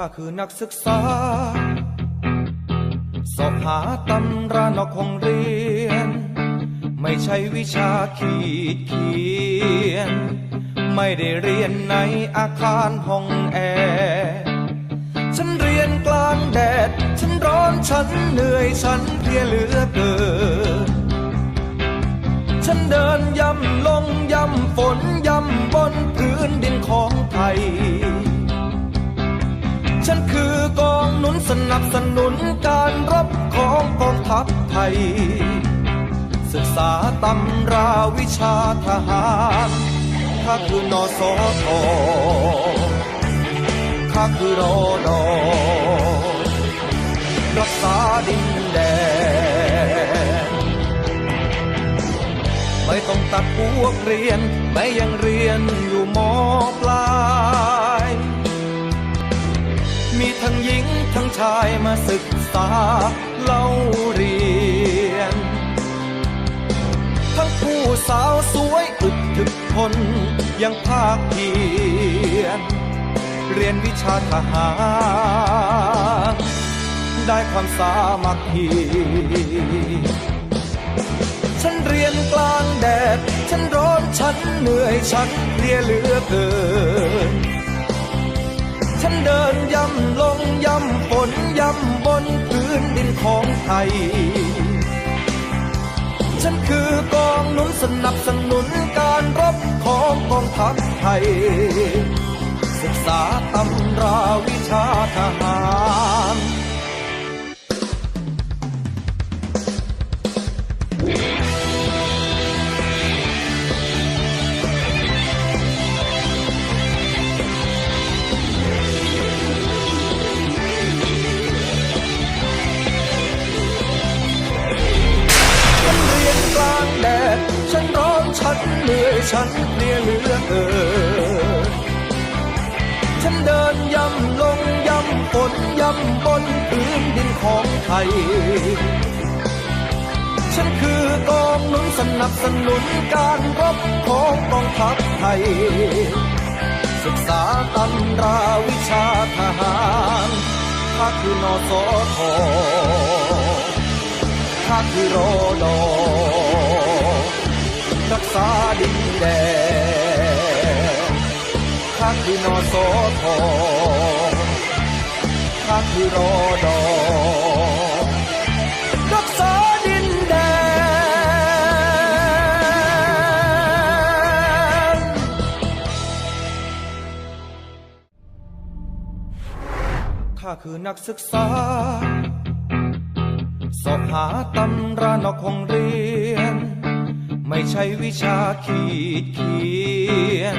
ข้าคือนักศึกษา สอบหาตำรานอกห้องเรียน ไม่ใช่วิชาขีดเขียน ไม่ได้เรียนในอาคารห้องแอร์ฉันเรียนกลางแดด ฉันร้อนฉันเหนื่อยฉันเพลียเหลือเกิน ฉันเดินย่ำลงย่ำฝนย่ำบนพื้นดินของไทย ฉันคือกองหนุนสนับสนุนการรบของกองทัพไทย ศึกษาตำราวิชาทหารข้าคือนอสอทอข้าคือรอดอรักษาดินแดนไม่ต้องตัดพวกเรียน ไม่ยังเรียนอยู่มอปลาย มีทั้งหญิงทั้งชายมาศึกษาเล่าเรียน ทั้งผู้สาวสวยอึดถึกทนยังภาคเพียรเรียนวิชาทหาร ได้ความสามัคคีฉันเรียนกลางแดด ฉันร้อนฉันเหนื่อยฉันเพลียเหลือเกิน ฉันคือกองหนุนสนับสนุนการรบของกองทัพไทย ศึกษาตำรา ฉันเพลียเหลือเกินฉันเดินย่ำลงย่ำฝนย่ำบนพื้นดินของไทย ฉันคือกองหนุนสนับสนุนการรบของกองทัพไทย ศึกษาตำราวิชาทหารข้าคือนอสอทอข้าคือรอดอรักษาดินแดนข้าคือนอสอทอข้าคือรอดอรักษาดินแดนข้าคือนักศึกษา สอบหาตำรานอกห้องเรียน ไม่ใช่วิชาขีดเขียน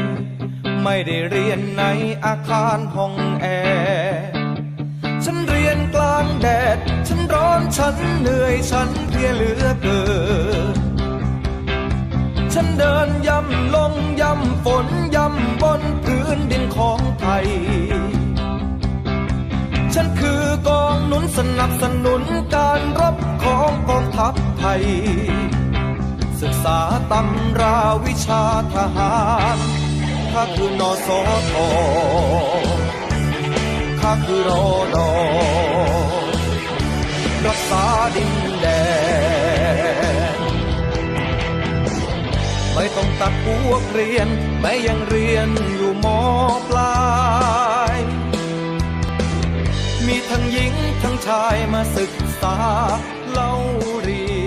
ไม่ได้เรียนในอาคารห้องแอร์ฉันเรียนกลางแดด ฉันร้อนฉันเหนื่อยฉันเพลียเหลือเกินฉันเดินย่ำลงย่ำฝนย่ำบนพื้นดินของไทย ฉันคือกองหนุนสนับสนุนการรบของกองทัพไทย ศึกษาตำราวิชาทหารข้าคือนอสอทอข้าคือรอดอรักษาดินแดน ไม่ต้องตัดพวกเรียนไม่ยังเรียนอยู่มอปลาย มีทั้งหญิงทั้งชายมาศึกษาเล่าเรียน